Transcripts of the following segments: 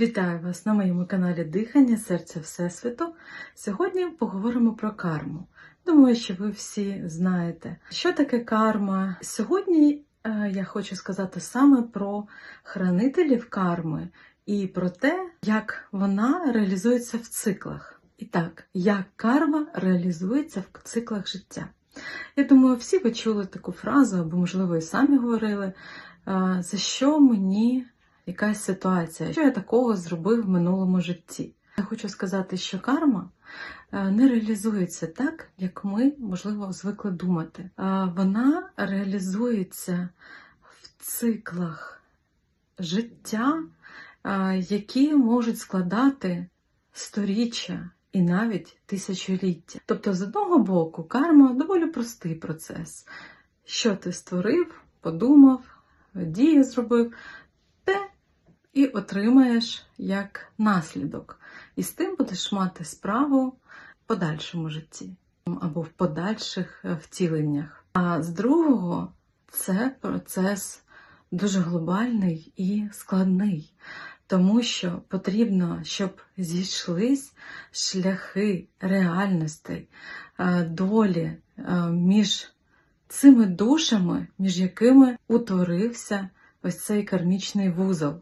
Вітаю вас на моєму каналі Дихання Серця Всесвіту. Сьогодні поговоримо про карму. Думаю, що ви всі знаєте, що таке карма. Сьогодні е, я хочу сказати саме про хранителів карми і про те, як вона реалізується в циклах. І так, як карма реалізується в циклах життя. Я думаю, всі ви чули таку фразу, або, можливо, і самі говорили, е, за що мені якась ситуація, що я такого зробив в минулому житті. Я хочу сказати, що карма е, не реалізується так, як ми, можливо, звикли думати. Е, Вона реалізується в циклах життя, е, які можуть складати сторіччя і навіть тисячоліття. Тобто, з одного боку, карма доволі простий процес. Що ти створив, подумав, дію зробив, і отримаєш як наслідок. І з тим будеш мати справу в подальшому житті або в подальших е, втіленнях. А з другого, це процес дуже глобальний і складний, тому що потрібно, щоб зійшлись шляхи реальностей, е, долі е, між цими душами, між якими утворився ось цей кармічний вузол.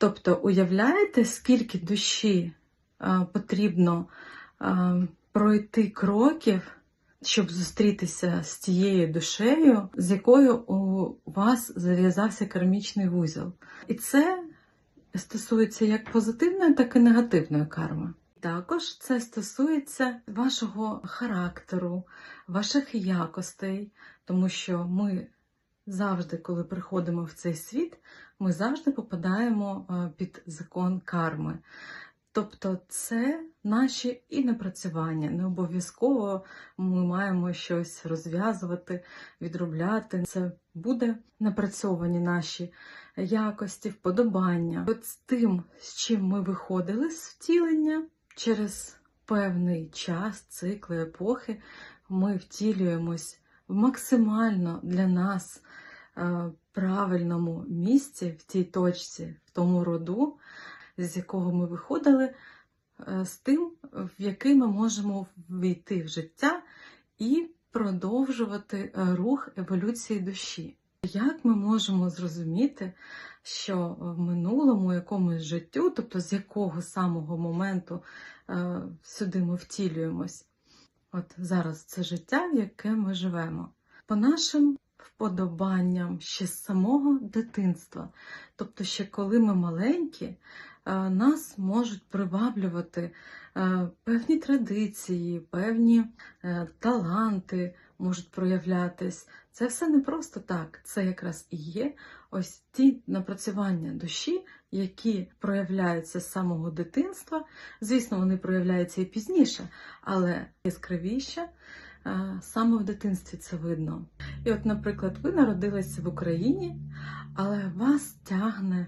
Тобто, уявляєте, скільки душі е, потрібно е, пройти кроків, щоб зустрітися з тією душею, з якою у вас зав'язався кармічний вузол. І це стосується як позитивної, так і негативної карми. Також це стосується вашого характеру, ваших якостей, тому що ми завжди, коли приходимо в цей світ, ми завжди попадаємо е, під закон карми. Тобто це наші і напрацювання. Не обов'язково ми маємо щось розв'язувати, відробляти. Це буде напрацьовані наші якості, вподобання. От з тим, з чим ми виходили з втілення, через певний час, цикли, епохи, ми втілюємось максимально для нас правильному місці, в тій точці, в тому роду, з якого ми виходили, е, з тим, в який ми можемо війти в життя і продовжувати е, рух еволюції душі. Як ми можемо зрозуміти, що в минулому якомусь життю, тобто з якого самого моменту е, сюди ми втілюємось, от зараз це життя, в яке ми живемо, по нашим вподобанням ще з самого дитинства. Тобто, ще коли ми маленькі, е, нас можуть приваблювати е, певні традиції, певні е, таланти можуть проявлятись. Це все не просто так. Це якраз і є ось ті напрацювання душі, які проявляються з самого дитинства. Звісно, вони проявляються і пізніше, але яскравіше саме в дитинстві це видно. І от, наприклад, ви народилися в Україні, але вас тягне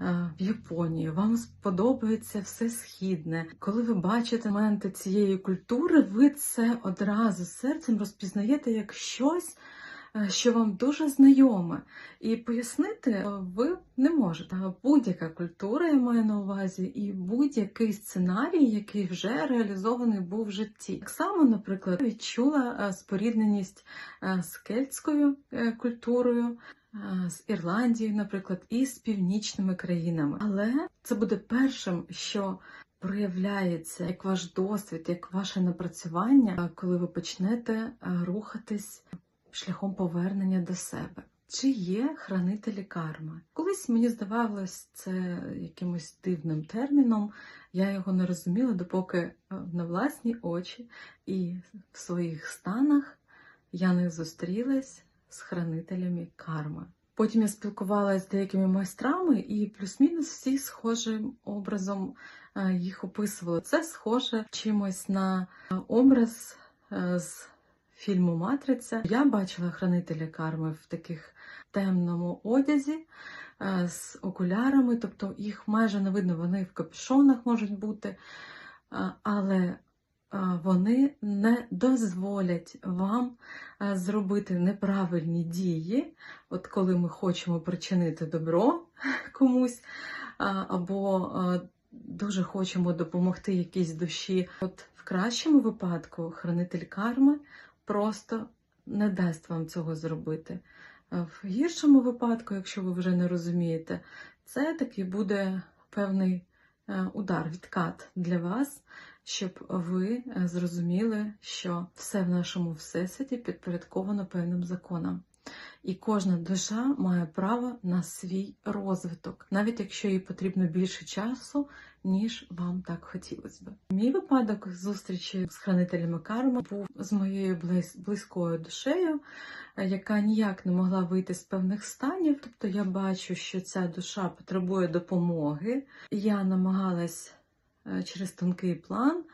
в Японію, вам сподобається все східне. Коли ви бачите моменти цієї культури, ви це одразу серцем розпізнаєте як щось. Що вам дуже знайоме, і пояснити ви не можете. Будь-яка культура я маю на увазі, і будь-який сценарій, який вже реалізований був в житті. Так само, наприклад, відчула спорідненість з кельтською е, культурою, з Ірландією, наприклад, і з північними країнами. Але це буде першим, що проявляється як ваш досвід, як ваше напрацювання, коли ви почнете рухатись шляхом повернення до себе. Чи є хранителі карми? Колись мені здавалось це якимось дивним терміном, я його не розуміла, допоки на власні очі і в своїх станах я не зустрілась з хранителями карми. Потім я спілкувалася з деякими майстрами, і плюс-мінус всі схожим образом їх описували. Це схоже чимось на образ з фільму Матриця. Я бачила хранителя карми в таких темному одязі з окулярами, тобто їх майже не видно, вони в капюшонах можуть бути, але вони не дозволять вам зробити неправильні дії, от коли ми хочемо причинити добро комусь, або дуже хочемо допомогти якійсь душі. От в кращому випадку хранитель карми просто не дасть вам цього зробити. В гіршому випадку, якщо ви вже не розумієте, це таки буде певний е, удар, відкат для вас, щоб ви е, зрозуміли, що все в нашому всесвіті підпорядковано певним законам. І кожна душа має право на свій розвиток, навіть якщо їй потрібно більше часу, ніж вам так хотілося б. Мій випадок зустрічі з хранителями карми був з моєю близ- близькою душею, яка ніяк не могла вийти з певних станів. Тобто я бачу, що ця душа потребує допомоги. Я намагалась е, через тонкий план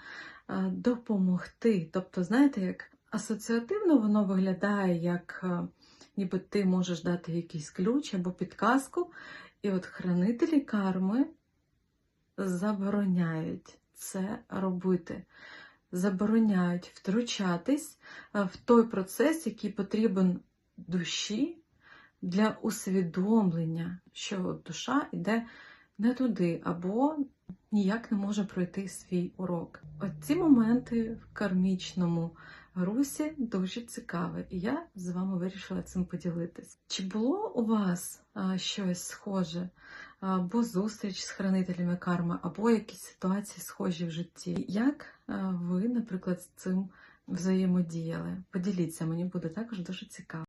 е, допомогти. Тобто, знаєте, як асоціативно воно виглядає, як е, ніби ти можеш дати якийсь ключ або підказку, і от хранителі карми забороняють це робити. Забороняють втручатись е, в той процес, який потрібен душі для усвідомлення, що душа йде не туди, або ніяк не може пройти свій урок. От ці моменти в кармічному русі дуже цікаве, і я з вами вирішила цим поділитись. Чи було у вас щось схоже, або зустріч з хранителями карми, або якісь ситуації схожі в житті? Як ви, наприклад, з цим взаємодіяли? Поділіться, мені буде також дуже цікаво.